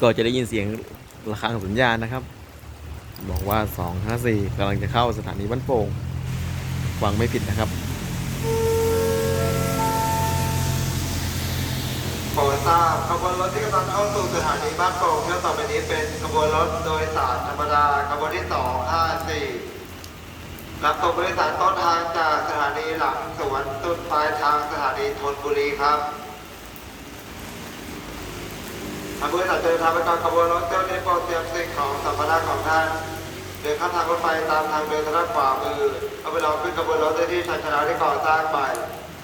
ก็จะได้ยินเสียงระฆังสัญญาณนะครับ บอกว่า 254กำลังจะเข้าสถานีบ้านโป่งฟังไม่ผิดนะครับโปรดทราบขบวนรถที่กำลังเข้าสู่สถานีบ้านโป่งเที่ยวต่อไปนี้เป็นขบวนรถโดยสารธรรมดาขบวนที่ 254รับตัวผู้โดยสารต้นทางจากสถานีหลังสวนต้นปลายทางสถานีธนบุรีครับ ทางผู้โดยสารเดินทางไปกับขบวนรถเจ้าหน้าที่โปรเตรียมสิ่งของสัมภาระของท่านเดินข้ามทางรถไฟตามทางเดินทางด้าขวามือเอาไปรอขึ้นขบวนรถได้ที่ชันชนะที่ก่อสร้างใหม่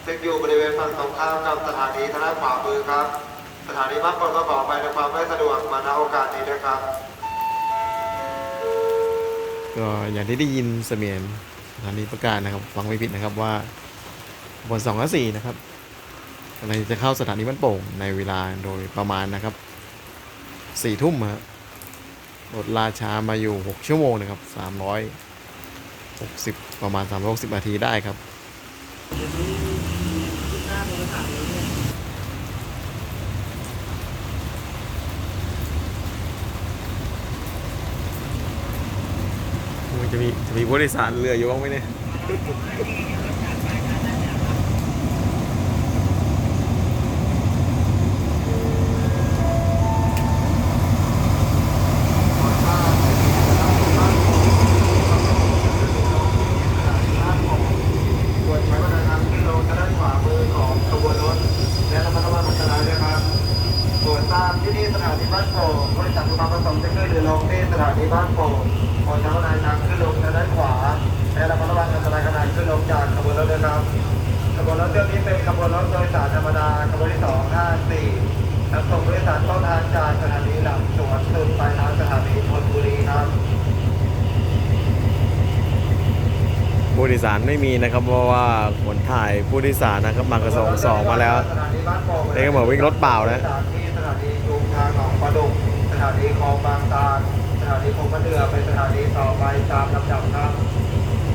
ซึ่งอยู่บริเวณฝั่งตรงข้ามกับสถานีทางด้านขวามือครับ สถานีบ้านป่งก็ขอไปในความไม่สะดวกมาณโอกาสนี้ด้วยครับก็อย่างที่ได้ยินเสมียนสถานีประกาศนะครับฟังไม่ผิดนะครับว่าบนสองและสี่นะครับกำลังจะเข้าสถานีบ้านโป่งในเวลาโดยประมาณนะครับ สี่ทุ่มครับรถลาชามาอยู่หกชั่วโมงนะครับสามร้อยหกสิบประมาณสามร้อยหกสิบนาทีได้ครับมันจะมีจะมีผู้โดยสารเรืออยู่บ้างไหมเนี่ย ส่วนใช้บริการขึ้นลงทางด้านขวามือของขบวนรถ และระมัดระวังอันตรายด้วยครับ ส่วนทราบที่นี่สถานีบ้านโป่งบริษัทมีความประสงค์จะขึ้นหรือลงที่สถานีบ้านโป่งขอใช้บริการทางขึ้นลงทางด้านขวาและระมัดระวังอันตรายขณะขึ้นลงจากขบวนรถด้วยครับขบวนรถเที่ยวนี้เป็นขบวนรถโดยสารธรรมดาขบวนที่สองห้าสี่รับส่งผู้โดยสารต้นทางจากสถานีหลังสวนสุดปทางสถานีธนบุรีครับผู้โดยสารไม่มีนะครับเพราะว่าขนถ่ายผู้โดยสารนะครับมากระสองสองมาแล้วนี่ก็เหมือนวิ่งรถเปล่านะ ถานีคลองบางตาลสถานีคงมะเดือเป็นสถานีต่อไปตามลำดับครับ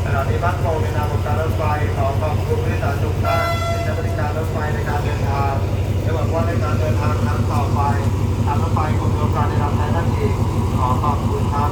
สถานีบ้านโป่งในนามของการรถไฟของอบคุณผู้โดยสารทุกท่านที่ใช้บริการรถไฟในการเดินทางและหวังว่าในการเดินทางครั้งต่อไปทางรถไฟคงมีโอกาสได้รับใช้ท่านอีกขอขอบคุณครับ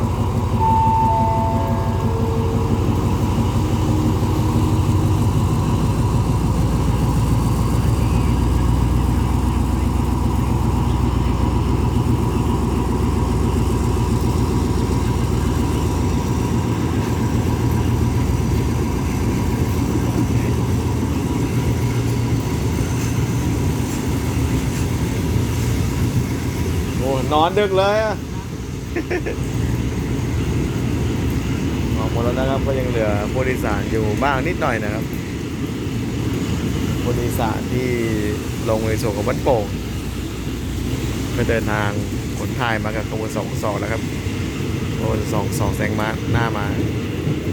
โอ้ นอนดึกเลยอะออกหมดแล้วนะครับ ก็ยังเหลือผู้โดยสารอยู่บ้างนิดหน่อยนะครับผู้โดยสารที่ลงในส่วนของวัดโป่งก็เดินทางขนถ่ายมากับขบวนสองสองแล้วครับขบวนสองสองแซงมาหน้ามา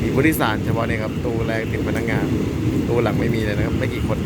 มีผู้โดยสารเฉพาะเนี่ยครับตู้แรกติดพนักงานตู้หลังไม่มีเลยนะครับ ไม่กี่คน